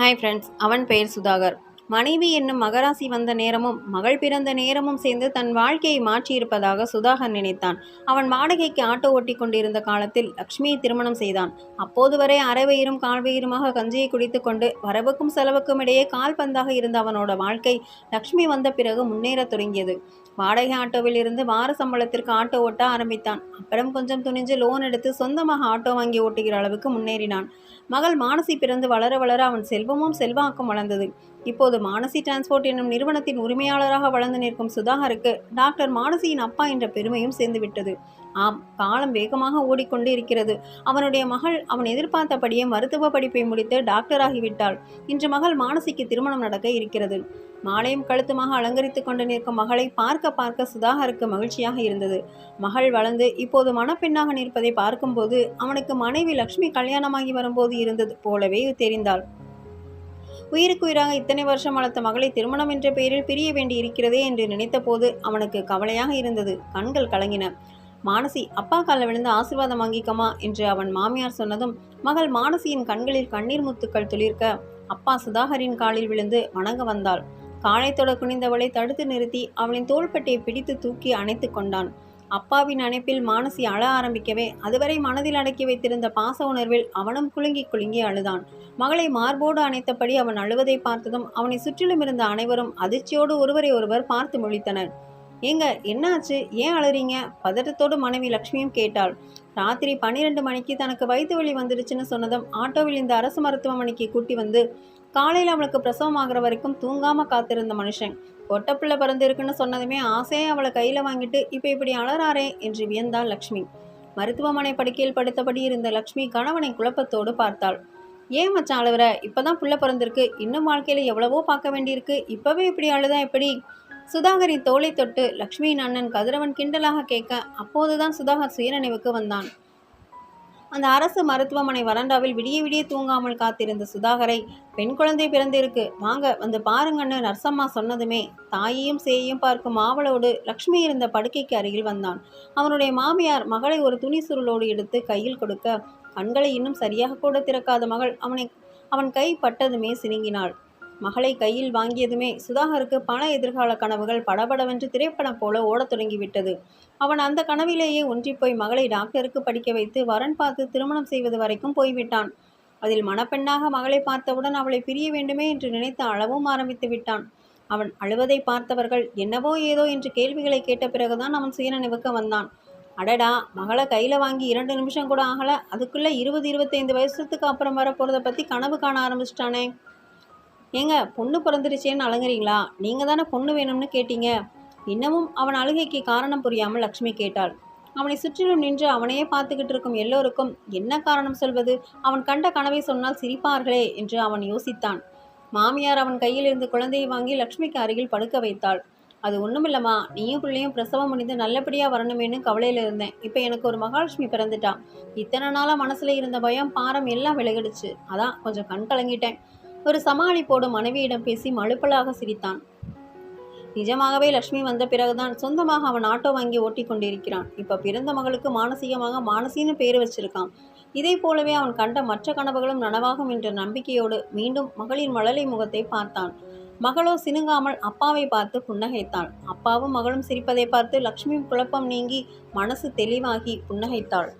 Hi friends அவன் பெயர் சுதாகர். மனைவி என்னும் மகராசி வந்த நேரமும் மகள் பிறந்த நேரமும் சேர்ந்து தன் வாழ்க்கையை மாற்றியிருப்பதாக சுதாகர் நினைத்தான். அவன் வாடகைக்கு ஆட்டோ ஓட்டி கொண்டிருந்த காலத்தில் லக்ஷ்மியை திருமணம் செய்தான். அப்போது வரை அரைவயிரும் கால்வயிறுமாக கஞ்சியை குடித்து கொண்டு வரவுக்கும் செலவுக்கும் இடையே கால்பந்தாக இருந்த அவனோட வாழ்க்கை லக்ஷ்மி வந்த பிறகு முன்னேறத் தொடங்கியது. வாடகை ஆட்டோவில் இருந்து வார சம்பளத்திற்கு ஆட்டோ ஓட்ட ஆரம்பித்தான். அப்புறம் கொஞ்சம் துணிஞ்சு லோன் எடுத்து சொந்தமாக ஆட்டோ வாங்கி ஓட்டுகிற அளவுக்கு முன்னேறினான். மகள் மானசி பிறந்து வளர வளர அவன் செல்வமும் செல்வாக்கும் வளர்ந்தது. இப்போது மானசி டிரான்ஸ்போர்ட் என்னும் நிறுவனத்தின் உரிமையாளராக வளர்ந்து நிற்கும் சுதாகருக்கு டாக்டர் மானசியின் அப்பா என்ற பெருமையும் சேர்ந்துவிட்டது ஆம் காலம் வேகமாக ஓடிக்கொண்டு இருக்கிறது. அவனுடைய மகள் அவன் எதிர்பார்த்தபடியே மருத்துவ படிப்பை முடித்து டாக்டராகிவிட்டாள் இன்று மகள் மானசிக்கு திருமணம் நடக்க இருக்கிறது. மாலையும் கழுத்துமாக அலங்கரித்துக் கொண்டு நிற்கும் மகளை பார்க்க பார்க்க சுதாகருக்கு மகிழ்ச்சியாக இருந்தது. மகள் வளர்ந்து இப்போது மணப்பெண்ணாக நிற்பதை பார்க்கும்போது அவனுக்கு மனைவி லக்ஷ்மி கல்யாணமாகி வரும்போது இருந்தது போலவே தெரிந்தாள். உயிருக்கு உயிராக இத்தனை வருஷம் வளர்த்த மகளை திருமணம் என்ற பெயரில் பிரிய வேண்டி இருக்கிறதே என்று நினைத்தபோது அவனுக்கு கவலையாக இருந்தது. கண்கள் கலங்கின. மானசி அப்பா காலில் விழுந்து ஆசீர்வாதம் வாங்கிக்கமா என்று அவன் மாமியார் சொன்னதும் மகள் மானசியின் கண்களில் கண்ணீர் முத்துக்கள் துளிர்க்க அப்பா சுதாகரின் காலில் விழுந்து வணங்க வந்தாள். காலை தொட குனிந்தவளை தடுத்து நிறுத்தி அவளின் தோள்பட்டையை பிடித்து தூக்கி அணைத்து கொண்டான். அப்பாவின் அணைப்பில் மானசி அழ ஆரம்பிக்கவே அதுவரை மனதில் அடக்கி வைத்திருந்த பாச உணர்வில் அவனும் குலுங்கி குலுங்கி அழுதான். மகளை மார்போடு அணைத்தபடி அவன் அழுவதை பார்த்ததும் அவனை சுற்றிலும் இருந்த அனைவரும் அதிர்ச்சியோடு ஒருவரை ஒருவர் பார்த்து முழித்தனர். ஏங்க என்னாச்சு? ஏன் அழறீங்க? பதட்டத்தோடு மனைவி லக்ஷ்மியும் கேட்டாள். ராத்திரி பன்னிரெண்டு மணிக்கு தனக்கு வயிற்று வலி வந்துடுச்சுன்னு சொன்னதும் ஆட்டோவில் இந்த அரசு மருத்துவமனைக்கு கூட்டி வந்து காலையில் அவளுக்கு பிரசவம் ஆகிற வரைக்கும் தூங்காமல் காத்திருந்த மனுஷன். ஒட்டப்பிள்ளை பிறந்திருக்குன்னு சொன்னதுமே ஆசையே அவளை கையில் வாங்கிட்டு இப்போ இப்படி அலறாரே என்று வியந்தாள் லக்ஷ்மி. மருத்துவமனை படுக்கையில் படுத்தபடி இருந்த லக்ஷ்மி கணவனை குழப்பத்தோடு பார்த்தாள். ஏன் மச்சான் அழுவுற? இப்போதான் புள்ள பிறந்திருக்கு. இன்னும் வாழ்க்கையில் எவ்வளவோ பார்க்க வேண்டியிருக்கு. இப்போவே இப்படி அழுதா எப்படி? சுதாகரின் தோலை தொட்டு லக்ஷ்மியின் அண்ணன் கதிரவன் கிண்டலாக கேட்க அப்போதுதான் சுதாகர் சுயநினைவுக்கு வந்தான். அந்த அரசு மருத்துவமனை வராண்டாவில் விடிய விடிய தூங்காமல் காத்திருந்த சுதாகரை பெண் குழந்தை பிறந்திருக்கு. வாங்க வந்து பாருங்கன்னு நர்சம்மா சொன்னதுமே தாயையும் சேயையும் பார்க்கும் ஆவலோடு லக்ஷ்மி இருந்த படுக்கைக்கு அருகில் வந்தான். அவனுடைய மாமியார் மகளை ஒரு துணி சுருளோடு எடுத்து கையில் கொடுக்க கண்களை இன்னும் சரியாக கூட திறக்காத மகள். அவனை அவன் கை பட்டதுமே சினுங்கினாள். மகளை கையில் வாங்கியதுமே சுதாகருக்கு பண எதிர்கால கனவுகள் படபடவென்று திரைப்படம் போல ஓடத் தொடங்கிவிட்டது. அவன் அந்த கனவிலேயே ஒன்றிப்போய் மகளை டாக்டருக்கு படிக்க வைத்து வரன் பார்த்து திருமணம் செய்வது வரைக்கும் போய்விட்டான். அதில் மணப்பெண்ணாக மகளை பார்த்தவுடன் அவளை பிரிய வேண்டுமே என்று நினைத்து அளவும் ஆரம்பித்து விட்டான். அவன் அழுவதை பார்த்தவர்கள் என்னவோ ஏதோ என்று கேள்விகளை கேட்ட பிறகுதான் அவன் சுயநினைவுக்கு வந்தான். அடடா மகளை கையில் வாங்கி இரண்டு நிமிஷம் கூட ஆகலை அதுக்குள்ளே இருபது இருபத்தைந்து வயசத்துக்கு அப்புறம் வரப்போகிறத பற்றி கனவு காண ஆரம்பிச்சிட்டானே. ஏங்க பொண்ணு பிறந்துருச்சேன்னு அலங்குறீங்களா நீங்கள் தானே பொண்ணு வேணும்னு கேட்டீங்க. இன்னமும் அவன் அழுகைக்கு காரணம் புரியாமல் லக்ஷ்மி கேட்டாள். அவனை சுற்றிலும் நின்று அவனையே பார்த்துக்கிட்டு இருக்கும் எல்லோருக்கும் என்ன காரணம் சொல்வது? அவன் கண்ட கனவை சொன்னால் சிரிப்பார்களே என்று அவன் யோசித்தான். மாமியார் அவன் கையில் இருந்து குழந்தையை வாங்கி லக்ஷ்மிக்கு அருகில் படுக்க வைத்தாள். அது ஒன்றுமில்லம்மா நீயும் பிள்ளையும் பிரசவம் முடிந்து நல்லபடியாக வரணுமேனு கவலையில் இருந்தேன். இப்போ எனக்கு ஒரு மகாலட்சுமி பிறந்துட்டான் இத்தனை நாளாக மனசில் இருந்த பயம் பாரம் எல்லாம் விலகிடுச்சு. அதான் கொஞ்சம் கண் கலங்கிட்டேன். ஒரு சமாளிப்போடு மனைவியிடம் பேசி மழுப்பலாக சிரித்தான். நிஜமாகவே லக்ஷ்மி வந்த பிறகுதான் சொந்தமாக அவன் ஆட்டோ வாங்கி ஓட்டி கொண்டிருக்கிறான். இப்போ பிறந்த மகளுக்கு மானசீகமாக மானசின்னு பேர் வச்சிருக்கான். இதை போலவே அவன் கண்ட மற்ற கனவுகளும் நனவாகும் என்ற நம்பிக்கையோடு மீண்டும் மகளின் மழலை முகத்தை பார்த்தான். மகளோ சினுங்காமல் அப்பாவை பார்த்து புன்னகைத்தாள். அப்பாவும் மகளும் சிரிப்பதை பார்த்து லக்ஷ்மி குழப்பம் நீங்கி மனசு தெளிவாகி புன்னகைத்தாள்.